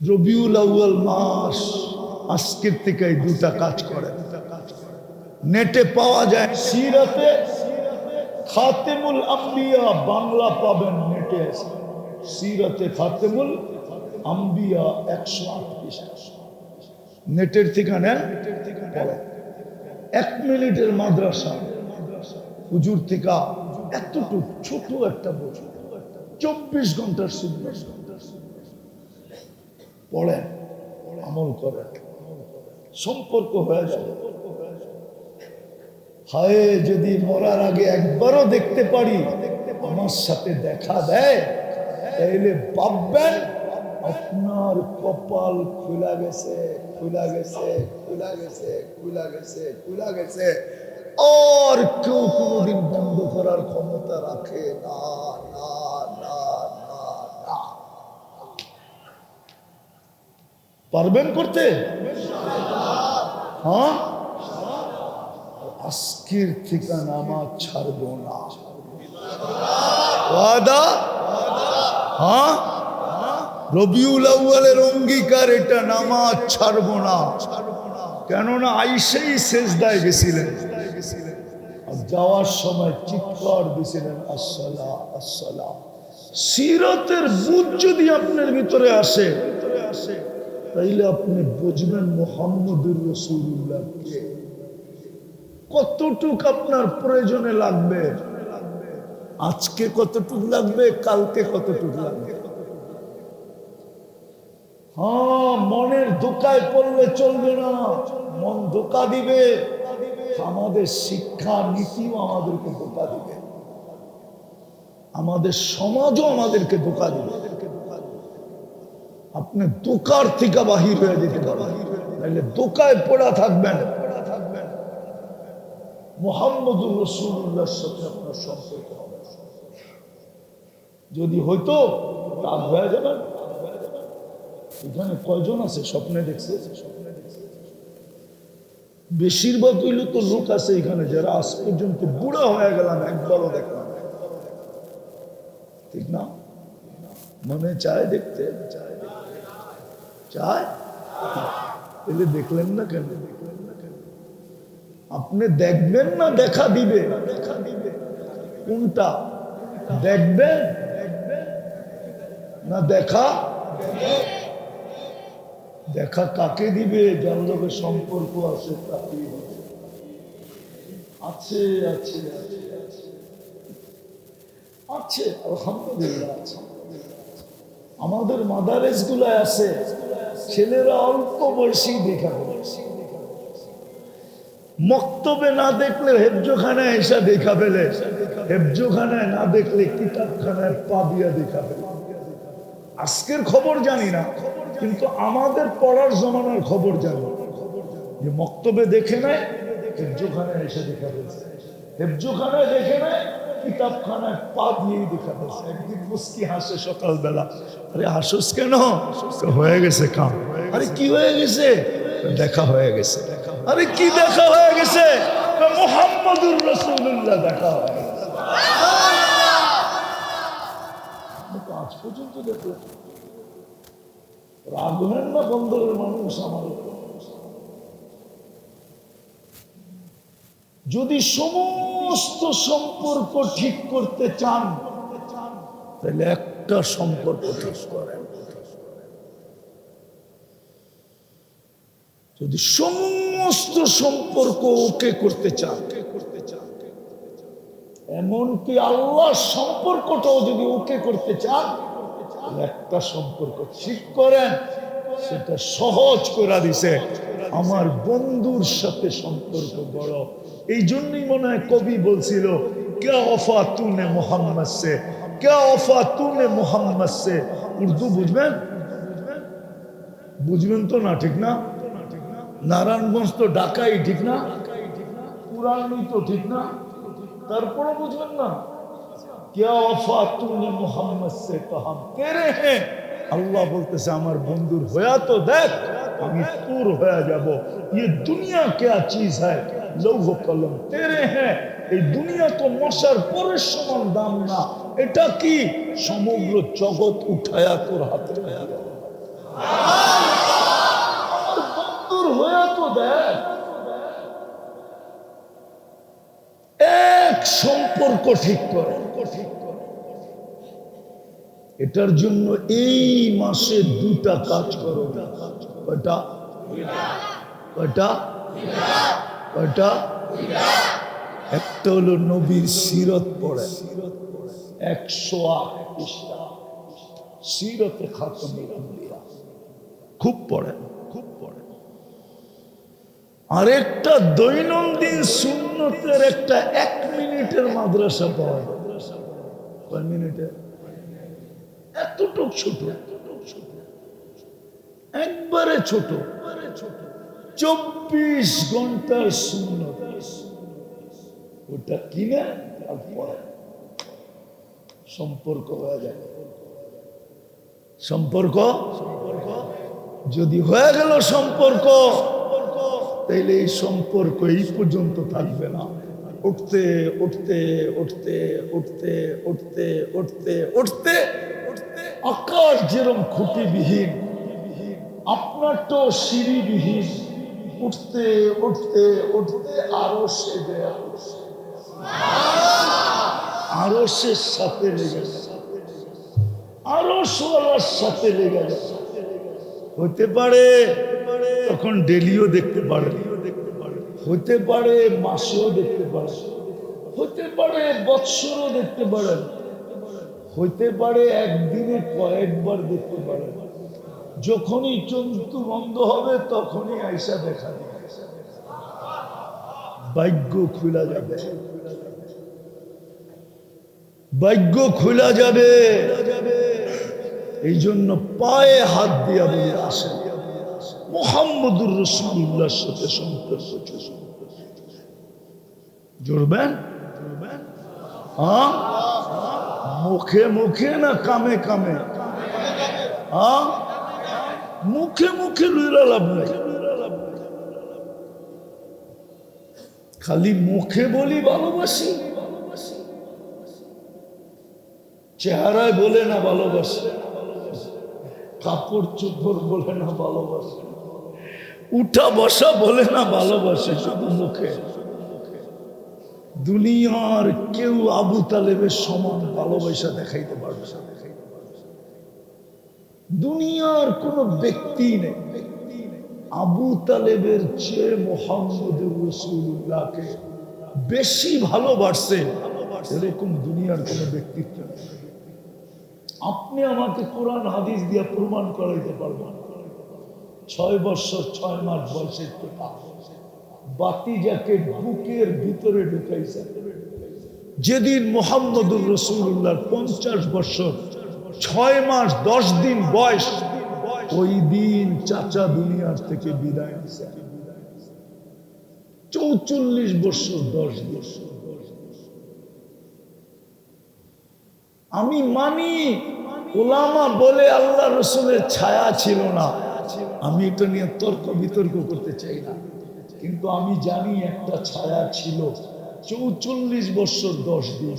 রবিউল আউয়াল মাস, আজকের থেকে দুটা কাজ করে। নেটে পাওয়া যায় সিরাতে, খাতেমুল আম্বিয়া বাংলা পাবেন নেটে। সিরাতে খাতেমুল আম্বিয়া একশো আটত্রিশ। নেটের থেকে নেন এক মিনিটের মাদ্রাসা। হুজুর থেকে এতটুক, ছোট একটা বই চব্বিশ ঘণ্টার সুন্দর পড়েন, আমল করেন। সম্পর্ক হয়ে হায়, যদি মরার আগে একবারও দেখতে পারি, আমার সাথে দেখা দেয়, তাইলে ভাববেন, আপনার কপাল খুলা গেছে খুলা গেছে খুলা গেছে খুলা গেছে খুলা গেছে। আর কেউ কোনোদিন বন্ধ করার ক্ষমতা রাখে না না না না পারবেন করতে? হ্যাঁ? আজকের থেকে নামাজ ছাড়বো না। ওয়াদা? হ্যাঁ? রবিউল আউ্বালের অঙ্গীকার এটা নামাজ ছাড়বো না। কেননা আইসেই শেষদায় গেছিলেন। আর যাওয়ার সময় চিৎকার দিছিলেন আসসালা আসসালাম। সিরতের বুধ যদি আপনার ভিতরে আসে তাইলে আপনি বুঝবেন মোহাম্মদুর রসুল্লাহ কে। কতটুক আপনার প্রয়োজনে লাগবে? আজকে কতটুক লাগবে, কালকে কতটুক লাগবে? হ্যাঁ মনের ধোকায় পড়লে চলবে না। মন ধোকা দিবে। আমাদের শিক্ষা, নীতিও আমাদেরকে ধোকা দিবে। আমাদের সমাজও আমাদেরকে ধোকা দিবে। আপনি দোকার থেকে বাহির হয়ে যেতে নাহলে দোকায় পড়া থাকবেন। মোহাম্মদুর সাথে আপনার সম্পর্ক যদি রাগ হয়ে যাবেন এখানে কয়জন আছে? স্বপ্নে দেখছে? বেশিরভাগ হইলে তো লোক আছে এখানে, যারা আজ পর্যন্ত বুড়া হয়ে গেলাম একবারও দেখলাম। ঠিক না? মনে চায় দেখতে? চায়। চায়? দেখলেন না কেন দেখলেন না কেন? আপনি দেখবেন না দেখা দিবে? দেখা দিবে কোনটা? দেখবেন? না দেখা? দেখা কাকে দিবে? যার লোকের সম্পর্ক আছে তাকে আছে আছে আছে আছে। আছে, আলহামদুলিল্লাহ, আছে। আমাদের মাদারেস গুলায় আছে। ছেলেরা অল্প বয়সী দেখা বয়সী মক্তবে না দেখলে হেফজোখানায় এসে দেখা পেলে। হেফজোখানায় না দেখলে কিতাবখানায় পা দিয়া দেখা পেলে। আজকের খবর জানি না, কিন্তু আমাদের পড়ার জমানার খবর জানি। যে মক্তবে দেখে নেয় হেফজোখানায় এসে দেখা পেয়েছে। হেফজোখানায় দেখে নেয় কিতাবখানায় পা দিয়েই একদিন মুস্কি হাসে সকালবেলা। আরে, হাসুস কেন? হয়ে গেছে কাম। আরে, কি হয়ে গেছে? দেখা হয়ে গেছে। আরে, কি দেখা হয়ে গেছে? মোহাম্মদুর রসুল্লাহ দেখা আজ পর্যন্ত দেখলেন রাগ না বন্দরের মানুষ আমার যদি সমস্ত সম্পর্ক ঠিক করতে চান, তাহলে একটা সম্পর্ক ঠিক করেন। যদি সমস্ত সম্পর্ক ওকে করতে চান করতে চান এমনকি আল্লাহর সম্পর্কটাও যদি ওকে করতে চান একটা সম্পর্ক ঠিক করেন, সেটা সহজ করে দিছে। আমার বন্ধুর সাথে সম্পর্ক বড়। এই জন্যই মনে হয় কবি বলছিল কে অফা তুনে মোহাম্মদ সে? কে অফা তুনে মোহাম্মদ সে? উর্দু বুঝবেন? বুঝবেন তো না, ঠিক না? নারায়ণগঞ্জ তো ঢাকাই, ঠিক না? পুরানি তো ঠিক না? তারপরও বুঝবেন না। কে অফা তুনে মোহাম্মদ সে? কাহাম তেরে হ্যাঁ আল্লাহ বলতেছে আমার বন্ধুর হয়া তো দেখ আমি তোর হয়ে যাব ये दुनिया क्या चीज है লৌহ কলম তেরে হ্যাঁ এই দুনিয়া তো মশার পরের সমান দাম না এটা কি সমগ্র জগৎ উঠায়া তোর হাতে আমার বন্ধুর হয়ে তো দেখ এক সম্পর্ক ঠিক করে ঠিক করে এটার জন্য এই মাসে দুটা কাজ করো। কয়টা? কয়টা? কয়টা? একটা হলো নবীর সিরত পড়ে। একশো সিরতে খাতমের খুব পড়ে। খুব পড়ে। আরেকটা দৈনন্দিন সুন্নতের একটা এক মিনিটের মাদ্রাসা পাওয়া যায় কয় মিনিটে? এতটুক ছোট একবারে ছোট। চব্বিশ ঘণ্টার সুন্নত। ওটা কিনে? সম্পর্ক হয়ে যায় সম্পর্ক সম্পর্ক? যদি হয়ে গেল সম্পর্ক, তাইলে এই সম্পর্ক এই পর্যন্ত থাকবে না। উঠতে উঠতে উঠতে উঠতে উঠতে উঠতে উঠতে আকাশ যেরম খুঁটিবিহীন, আপনার তো সিঁড়িবিহীন। উঠতে উঠতে উঠতে আরও সে আরও সে সাথে লেগে আরও সোয়ালার সাথে লেগে হতে পারে তখন ডেলিও দেখতে পারে। হতে পারে মাসেও দেখতে পারে। হতে পারে বৎসরও দেখতে পারেন হতে পারে একদিনে কয়েকবার দেখতে পারেন যখনই চন্তু বন্ধ হবে, তখনই আইসা দেখা দিবে। ভাগ্য খোলা যাবে। ভাগ্য খোলা যাবে। এই জন্য পায়ে হাত দিয়া বলে আসেন। মোহাম্মদুর রসুল্লাহর সাথে সম্পর্ক জুড়বেন হ্যাঁ? মুখে মুখে না কামে কামে? হ্যাঁ? মুখে মুখে লইরা লাভ নাই। খালি মুখে বলি ভালোবাসি। চেহারায় বলে না ভালোবাসি। কাপড় চোপড় বলে না ভালোবাসে। উঠা বসা বলে না ভালোবাসে শুধু মুখে। দুনিয়ার কেউ আবু তালেবের সমান ভালোবাসা দেখাইতে পারবে দুনিয়ার কোন ব্যক্তি নেই। আবু তালেবের চেয়ে মোহাম্মদুর রসুল্লাহকে বেশি ভালোবাসছে এরকম দুনিয়ার কোন ব্যক্তিত্ব আপনি আমাকে কোরআন, হাদিস দিয়ে প্রমাণ করাইতে পারবেন। ছয় বছর, ছয় মাস বয়সের কথা বাতি যাকে বুকের ভিতরে ঢুকাইছে। যেদিন মোহাম্মদুর রসুল্লাহর পঞ্চাশ বছর, ছয় মাস, দশ দিন বয়স, ওই দিন চাচা দুনিয়ার থেকে বিদায় চৌচল্লিশ বছর, দশ বছর। আমি মানি, ওলামা বলে আল্লাহ রসুলের ছায়া ছিল না। আমি এটা নিয়ে তর্ক বিতর্ক করতে চাই না। কিন্তু আমি জানি একটা ছায়া ছিল। চৌচল্লিশ বছর দশ দিন।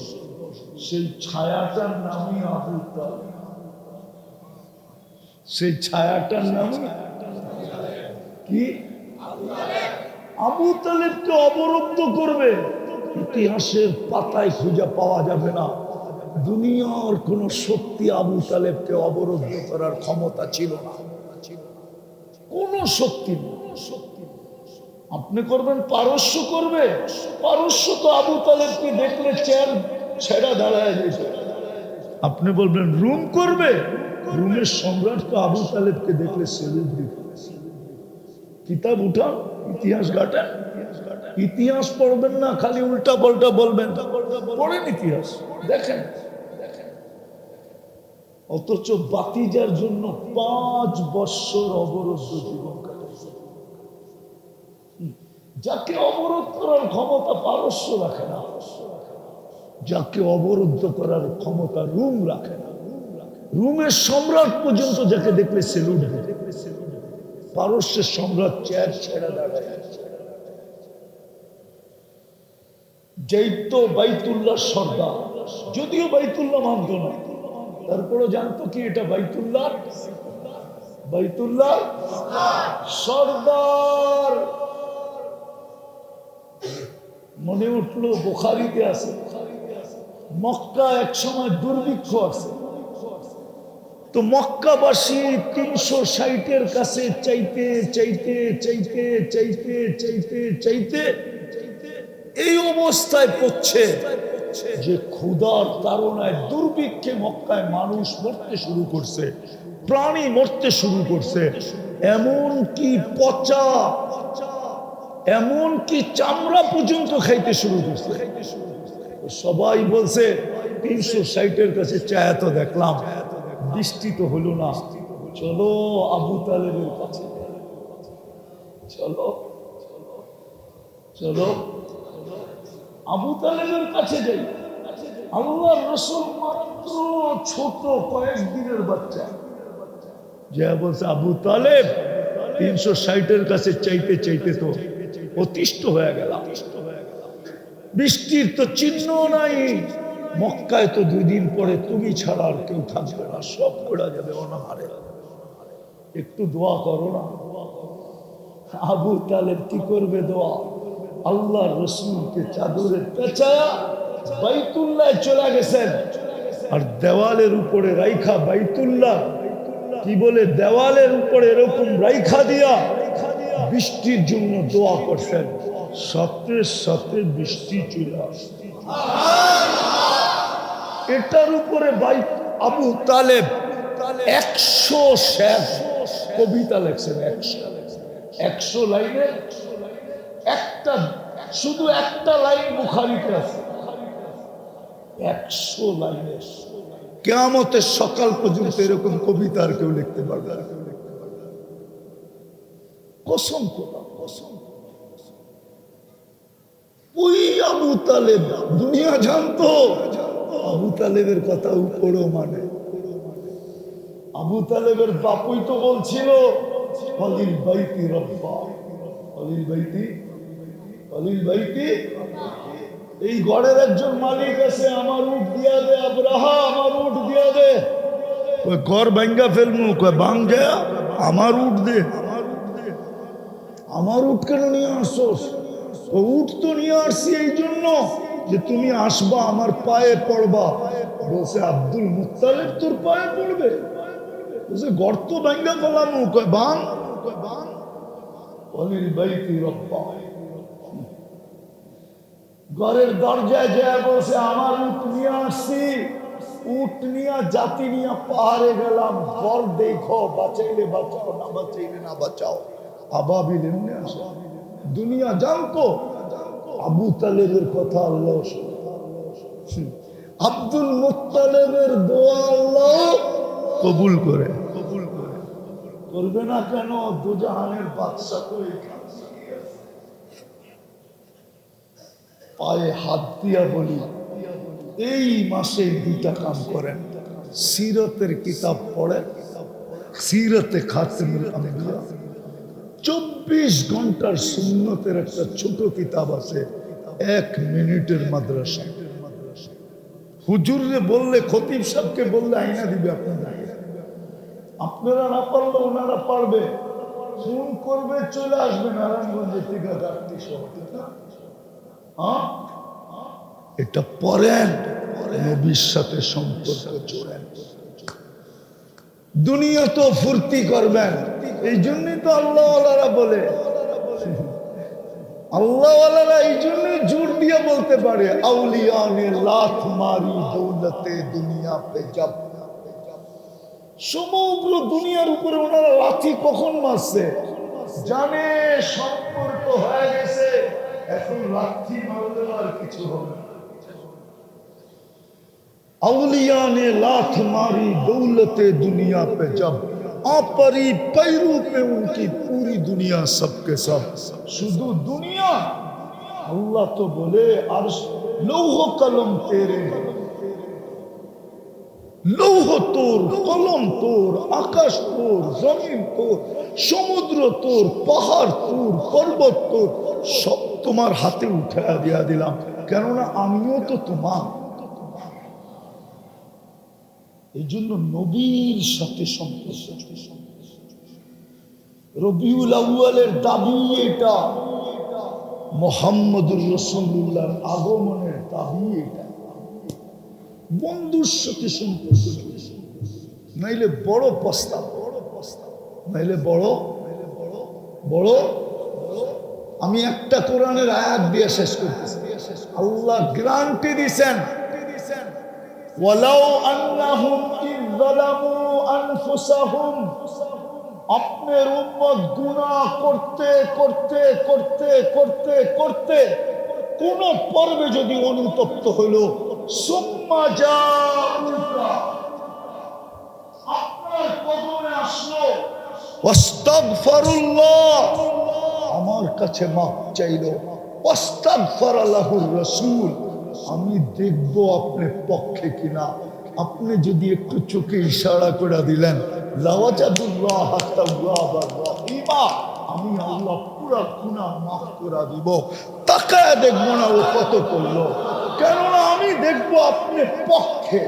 সেই ছায়াটার নামই আবু। সেই ছায়াটার নাম কি? আবু তালেবকে অবরুদ্ধ করবে। ইতিহাসের পাতায় খুঁজে পাওয়া যাবে না। দুনিয়ার কোন শক্তি আবু তালেবকে অবরুদ্ধ করার ক্ষমতা ছিল না। কোন শক্তি নেই। আপনি করবেন, পারস্য করবে। পারস্য তো আবু তালেবকে দেখলে চেয়ার ছেড়া দাঁড়ায় যেত আপনি বলবেন, রুম করবে? রুমের সম্রাট তো আবু তালেবকে দেখলে কিতাব উঠান ইতিহাস ঘাটেন ইতিহাস পড়বেন না, খালি উল্টা পাল্টা বলবেন। পড়েন ইতিহাস, দেখেন। অথচ বাতিজার জন্য পাঁচ বৎসর অবরুদ্ধ জীবন। যাকে অবরোধ করার ক্ষমতা পারস্য রাখে না, যাকে অবরুদ্ধ করার ক্ষমতা রুম রাখে না। রুমের সম্রাট পর্যন্ত যাকে দেখলে সেলুট পারস্যের সম্রাট চেয়ার দাঁড়ায়। বাইতুল্লাহ সর্দার, যদিও বাইতুল্লাহ মানত না। তারপরে জানতো কি এটা বাইতুল্লাহ? বাইতুল্লাহ সর্দার। মনে উঠল বোখারিতে আছে। মক্কা এক সময় দুর্ভিক্ষ আছে। তো মক্কাবাসী তিনশো ষাটের কাছে চাইতে চাইতে চাইতে চাইতে চাইতে চাইতে এই অবস্থায় পড়ছে যে ক্ষুধার তাড়নায় দুর্ভিক্ষে মক্কায় মানুষ মরতে শুরু করছে, প্রাণী মরতে শুরু করছে। এমন কি পচা এমন কি চামড়া পর্যন্ত খাইতে শুরু করছে। সবাই বলছে, তিনশো ষাটের কাছে চায়া তো দেখলাম, বৃষ্টি তো হলো না। চলো আবু তালেবের কাছে। চলো চলো। আবু তালেবের কাছে যাই। আল্লাহ রসুল মাত্র ছোট কয়েকদিনের বাচ্চা। যে বলছে, আবু তালেব, তিনশো ষাটের কাছে চাইতে চাইতে তো অতিষ্ঠ হয়ে গেল বৃষ্টির তো চিহ্ন নাই। মক্কায় তো দুই দিন পরে তুমি ছাড়া আর কেউ থাকবে না। সব পড়া যাবে অনাহারে। একটু দোয়া করো না। আবু তালেব কি করবে দোয়া? আল্লাহ রসুলকে চাদরে পেঁচায়া বাইতুল্লাহ চলে গেছেন। আর দেওয়ালের উপরে রাইখা বাইতুল্লাহ। কি বলে? দেওয়ালের উপরে এরকম রাইখা দিয়া বৃষ্টির জন্য দোয়া করছেন। সাথে সাথে বৃষ্টি চলে আসছে এটার উপরে বাই আবু তালেব একশো শেখ কবিতা লেখছেন, একশো। একশো লাইনে একটা, শুধু একটা লাইন বুখারিতে আছে। একশো লাইনে। কেয়ামতের সকাল পর্যন্ত এরকম কবিতা আর কেউ লিখতে পারবে আর কেউ। কসম কোথা কসম ওই আবু তালেব, দুনিয়া জানতো, আবু তালেবের কথা উপরও মানে। আবু তালেবের বাপুই তো বলছিল অলিল বাইতি রব্বা। অলিল বাইতি অলিল বাইতি। এই গড়ের একজন মালিক আছে, আমার উঠ দিয়া দে আবরাহা, আমার উঠ দিয়া দে। গড় ভাঙ্গা ফেলমু। কয় দে আমার উঠ দে। আমার উঠ কেন নিয়ে আসছোস ও উঠ তো নিয়ে আসছি এই জন্য যে তুমি আসবা, আমার পায়ে পড়বা। বলছে, আব্দুল মুতালেব তোর পায়ে পড়বে? বলছে, গর্ত ভাঙ্গা ফেলাম কয় ঘরের দরজায় যায় বলছে, আমার উঠ নিয়ে আসছি। উঠ নিয়ে, জাতি নিয়ে পাহাড়ে গেলাম। ঘর দেখো, বাঁচাইলে বাঁচাও, না বাঁচাইলে না বাঁচাও। আসে দুনিয়া জানতো, আবু তালেবের কথা আল্লাহ আব্দুল মুত্তালেবের দোয়া আল্লাহ কবুল করে। কবুল করে করবে না কেন? দুজাহানের পায়ে হাত দিয়া বলি, এই মাসে দুইটা কাম করেন। সিরতের কিতাব পড়েন। সিরতে খাতেমুল আম্বিয়া। চব্বিশ ঘণ্টার সুন্নতের একটা ছোট কিতাব আছে, এক মিনিটের মাদ্রাসা। হুজুরে বললে, খতিব সাহেবকে বললে আইনা দিবে আপনারা। আপনারা না পারলে ওনারা পারবে। ফোন করবে, চলে আসবে নারায়ণগঞ্জের থেকে গাড়ি হ্যাঁ? এটা পড়েন নবীর সাথে সম্পর্ক জোড়েন। দুনিয়া তো ফুর্তি করবেন। এই জন্যই তো আল্লাহওয়ালারা বলে। আল্লাহওয়ালারা এই জন্যই জোর দিয়ে বলতে পারে আউলিয়া লাথ মারি দৌলতে দুনিয়া পে যাব। সমগ্র দুনিয়ার উপরে ওনারা লাথি কখন মারছে? জানে, সম্পর্ক হয়ে গেছে, এখন লাথি মারলে আর কিছু হবে আউলিয়ানে লাথ মারি দৌলতে দুনিয়া পে যাব। पे जब आपरी पैरू पे उनकी पूरी दुनिया सबके सब শুধু দুনিয়া আল্লাহ তো বলে আর লৌহ কলম তেরে লৌহ তোর কলম তোর আকাশ তোর জমিন তোর সমুদ্র তোর পাহাড় তোর পর্বত তোর সব তোমার হাতে উঠে দিয়া দিলাম কেননা আমিও তো তোমার এই জন্য নবীর সাথে সম্পর্ক। রবিউল আউয়ালের দাবি এটা, মোহাম্মদুর রসুল্লাহর আগমনের দাবি এটা। বন্ধুর সাথে সম্পর্ক। নাইলে বড় প্রস্তাব বড় প্রস্তাব, নাইলে বড় বড়, আমি একটা কোরআনের আয়াত দিয়ে শেষ করতেছি। আল্লাহ গ্রান্টি দিছেন। ওয়ালাউ আন্নাহুম ইয যালামু আনফুসাহুম আপনার উম্মত গুনাহ করতে করতে করতে করতে করতে কোন পর্বে যদি অনুতপ্ত হইল, সুম্মা জাউকা আপনার কদমে আসলো আমার কাছে মাপ চাইল ওয়াস্তাগফার আল্লাহুর রাসূল। আমি দেখব আপনার পক্ষে কিনা। আপনি যদি একটু চোখে ইশারা করে দিলেন আমি আল্লাহ পুরা গুনাহ মাফ করে দিব। তাকায় দেখব না ও কত করল। কেননা আমি দেখব আপনি পক্ষে।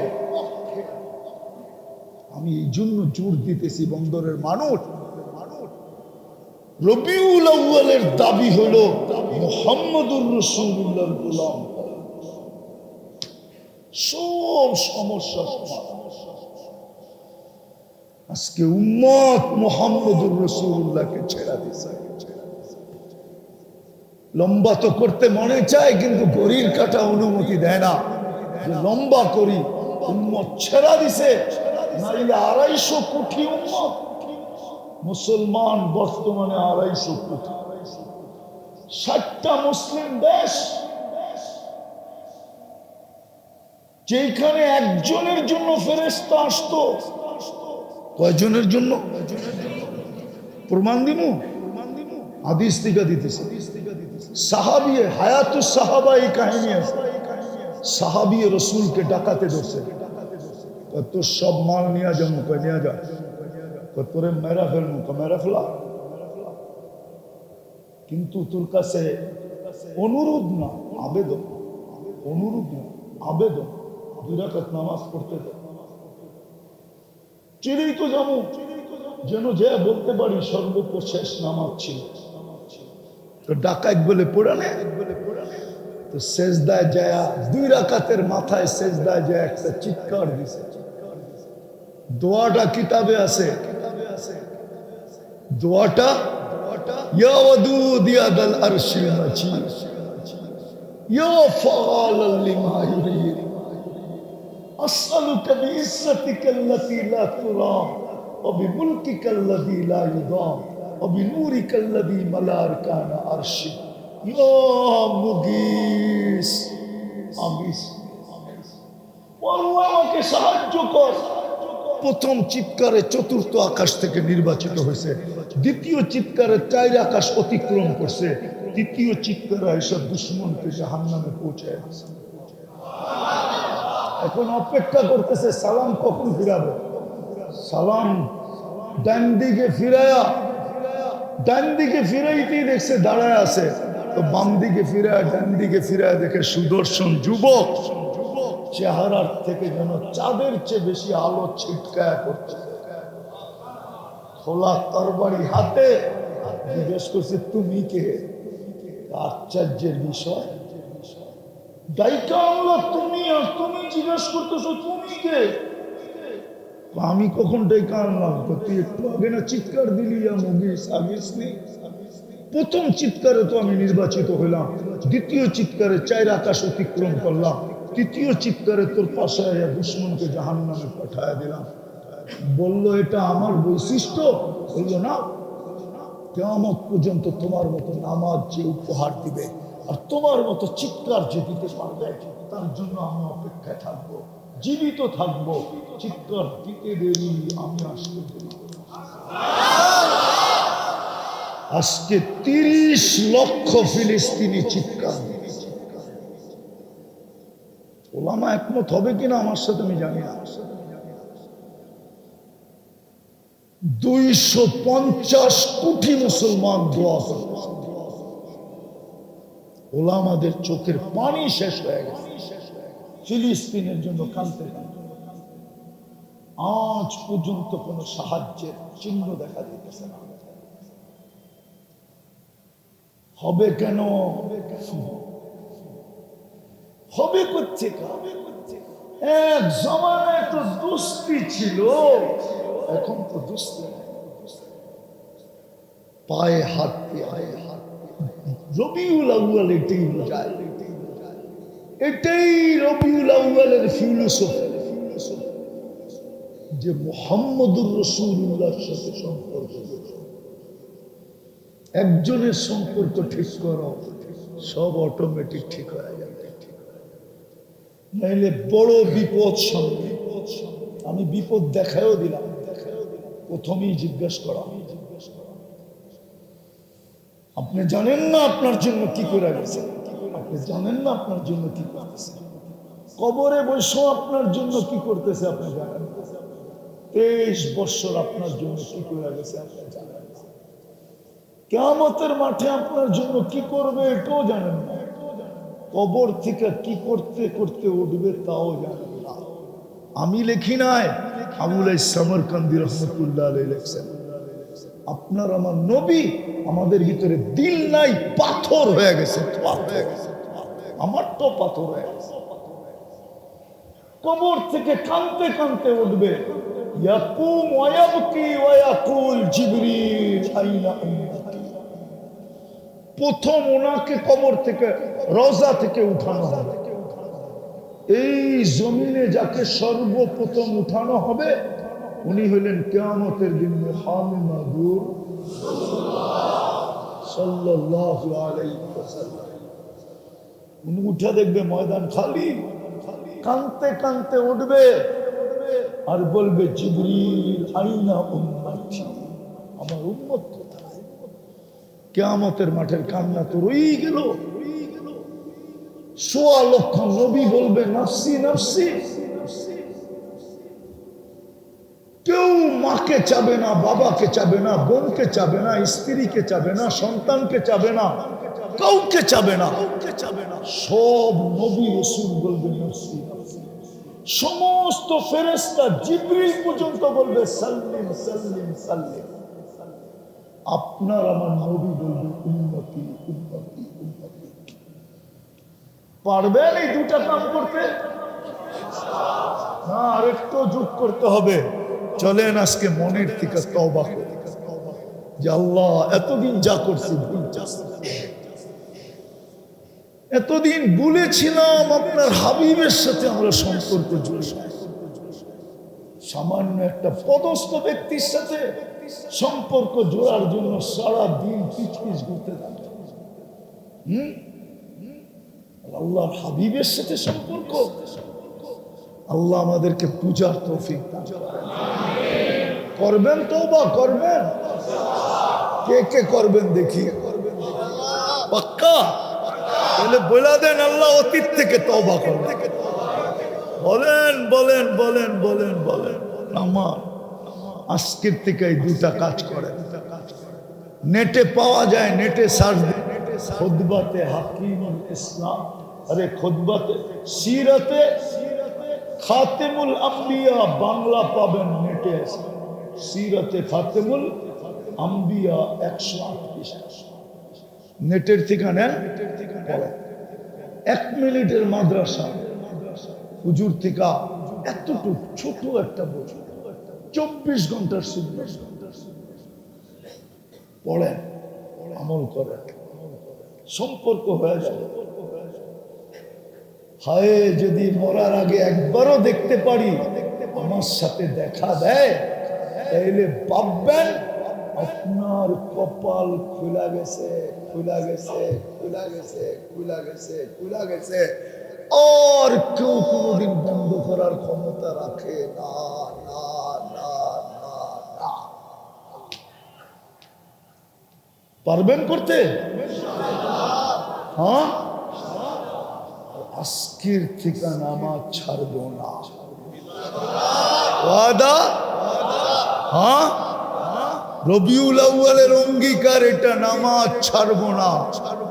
আমি এই জন্য জোর দিতেছি বন্দরের মানুষ। রবিউল আউয়ালের দাবি হলো, মোহাম্মদুর রসুল্লাহর গোলাম। সব সমস্যা আজকে উম্মত মোহাম্মদুর রসুল্লাহকে ছেড়া দিছে লম্বা তো করতে মনে চায়, কিন্তু গরির কাটা অনুমতি দেয় না। যে লম্বা করি, উম্মত ছেড়া দিছে আড়াইশো কোটি উম্মত। মুসলমান বর্তমানে আড়াইশো কোটি। ষাটটা মুসলিম দেশ যেখানে একজনের জন্য ফেরেস্তা আসতো। কয়জনের জন্য? প্রমাণ দিমু? আদিস টিকা দিতেছে। সাহাবি হায়াতু সাহাবা এই কাহিনী আছে। সাহাবি রসুলকে ডাকাতে ধরছে। তোর সব মাল নিয়ে যাব নিয়ে যা। তোরে মেরা মেরা ফেলা? কিন্তু তোর কাছে অনুরোধ না, আবেদন। অনুরোধ না, আবেদন। দুই রাকাত নামাজ পড়তে চিরেই তো যাব, যেন যে বলতে পারি সর্বোচ্চ শেষ নামাজ ছিল। তো ডাকাত বলে পড়ানে তো শেষদায় যায় দুই রাকাতের মাথায় শেষদায় যায় একটা চিৎকার দিছে। দোয়াটা কিতাবে আছে? দোয়াটা, ইয়া ওয়াদুদ ইয়া দাল আরশিল ইয়া ফাআলাল লিমা ইউরিদ। أسألك بعزتك التي لا ترام وبملكك الذي لا يضام وبنورك الذي ملا أركان عرشك يا مغيث আমিস আল্লাহ আমাকে সাহায্য কর প্রথম চিৎকারে চতুর্থ আকাশ থেকে নির্বাচিত হয়েছে দ্বিতীয় চিৎকারে চার আকাশ অতিক্রম করছে তৃতীয় চিৎকারে এসব দুশ্মনকে জাহান নামে পৌঁছায় দিছে। এখন অপেক্ষা করতেছে, সালাম কখন ফিরাবে? সালাম ডান দিকে ফিরায়া, ডান দিকে ফিরাইতেই দেখছে দাঁড়ায় আছে। তো বাম দিকে ফিরায়, ডান দিকে ফিরায় দেখে সুদর্শন যুবক চেহারার থেকে যেন চাঁদের চেয়ে বেশি আলো ছিটকায়া করছে। খোলা তরবারি হাতে জিজ্ঞেস করছে, তুমি কে? আশ্চর্যের বিষয় আমি কখন ডাইকা আনলাম? তুই একটু আগে না চিৎকার দিলি প্রথম চিৎকারে তো আমি নির্বাচিত হইলাম, দ্বিতীয় চিৎকারে চার আকাশ অতিক্রম করলাম, তৃতীয় চিৎকারে তোর পাশে দুশ্মনকে জাহান নামে পাঠায় দিলাম। বলল, এটা আমার বৈশিষ্ট্য? বলল, না। কেমন পর্যন্ত তোমার মতো নামাজ যে উপহার দিবে আর তোমার মতো চিৎকার যে দিতে পারবে, তার জন্য আমি অপেক্ষায় থাকব, জীবিত থাকব। চিৎকার দিতে দেরি, আমি আসতে আজকে তিরিশ লক্ষ ফিলিস্তিনি চিৎকার। ওলামা একমত হবে কিনা, আমার সাথে আমি জানি না। দুইশো পঞ্চাশ কোটি মুসলমান দোয়া করতেছে ওলামাদের চোখের পানি শেষ হয়ে গেছে। ফিলিস্তিনের জন্য কানতে আজ পর্যন্ত কোনো সাহায্যের চিহ্ন দেখা দিতেছে না। হবে কেন? হবে করছে এক জমানায় তো দুস্তি ছিল। এখন তো দুস্তি পায়ে হাত দিয়ে পায়ে হাত। রবিউল আউয়াল, এটাই এটাই রবিউল আউয়ালের ফিলোসফি। যে মোহাম্মদুর রসুল্লাহর সাথে সম্পর্ক। একজনের সম্পর্ক ঠিক করো, সব অটোমেটিক ঠিক হয়ে যাবে। নাইলে বড় বিপদ সামনে। আমি বিপদ দেখায়ও দিলাম। প্রথমেই জিজ্ঞেস করা। আপনি জানেন না আপনার জন্য কি করে গেছে? আপনি জানেন না আপনার জন্য কি করতেছে? কবরে বসেও আপনার জন্য কি করতেছে আপনি জানেন? তেইশ বছর আপনার জন্য কি করে গেছে আপনি জানেন। কেয়ামতের মাঠে আপনার জন্য কি করবে এটাও জানেন না। কবর থেকে কি করতে করতে উঠবে তাও জানেন না। আমি লিখি নাই, আবুল সামরকান্দি রহমতুল্লাহ আলাই লেখছেন। আপনার আমার নবী আমাদের ভিতরে দিল নাই, পাথর হয়ে গেছে আমার তো পাথর হয়ে গেছে। কবর থেকে কানতে কানতে উঠবে। প্রথম ওনাকে কবর থেকে, রওজা থেকে উঠানো হবে। এই জমিনে যাকে সর্বপ্রথম উঠানো হবে উনি হলেন কেয়ামতের দিন উনি উঠে দেখবে ময়দান খালি, কানতে কানতে উঠবে আর বলবে, জিবরিল আমার কোথায়? কেয়ামতের মাঠের কান্না তো রয়েই গেল। সোয়া লক্ষ নবী বলবে, নাফসি নাফসি কেউ মাকে চাবে না, বাবাকে চাবে না, বোনকে চাবে না, স্ত্রীকে চাবে না, সন্তানকে চাবে না, কাউকে চাবে না সব নবী রসুল বলবে নাফসি নাফসি। সমস্ত ফেরেস্তা জিব্রিল পর্যন্ত বলবে, সাল্লিম সাল্লিম সাল্লিম। আপনার আমার নবী বলবে উন্নতি উন্নতি উন্নতি পারবেন এই দুটা কাম করতে? না, আরেকটু যোগ করতে হবে। চলেন আজকে মনের থেকে তবা যে আল্লাহ, এতদিন যা করছি ভুল এতদিন বলেছিলাম আপনার হাবিবের সাথে আমরা সম্পর্ক সামান্য একটা পদস্থ ব্যক্তির সাথে সম্পর্ক জোড়ার জন্য সারা দিন পিছ ঘুরতে থাকে। হুম? হাবিবের সাথে সম্পর্ক। আল্লাহ আমাদেরকে পূজার তৌফিক করেন। করবেন তো বা করবেন? কে কে করবেন দেখি। পাক্কা? তাহলে বলে দেন আল্লাহ অতীত থেকে তবা করবেন। বলেন বলেন বলেন বলেন বলেন। আমার আজকের থেকে এই দুটা কাজ করেন। নেটে পাওয়া যায়, নেটে সার্চ খুদবাতে হাকিমুল ইসলাম। আরে, খুদবাতে, সিরাতে, খাতেমুল আম্বিয়া, বাংলা পাবেন নেটে। সিরাতে খাতেমুল আম্বিয়া একশো আটত্রিশ। নেটের থেকে নেন এক মিনিটের মাদ্রাসা। হুজুর থেকে এতটুকু ছোট একটা বই চব্বিশ ঘণ্টার সুন্দর পড়েন, আমল করেন। সম্পর্ক হয়ে যাবে। হায়, যদি মরার আগে একবারও দেখতে পারি, আমার সাথে দেখা দেয়। তাইলে ভাববেন, আপনার কপাল খুলা গেছে খুলা গেছে খুলা গেছে খুলা গেছে খুলা গেছে। আর কেউ কোনোদিন বন্ধ করার ক্ষমতা রাখে না না না না না। পারবেন করতে? হ্যাঁ? আজকের থেকে নামাজ ছাড়বো না। ওয়াদা? হ্যাঁ? রবিউল আউ্বালের অঙ্গীকার এটা নামাজ ছাড়বো না।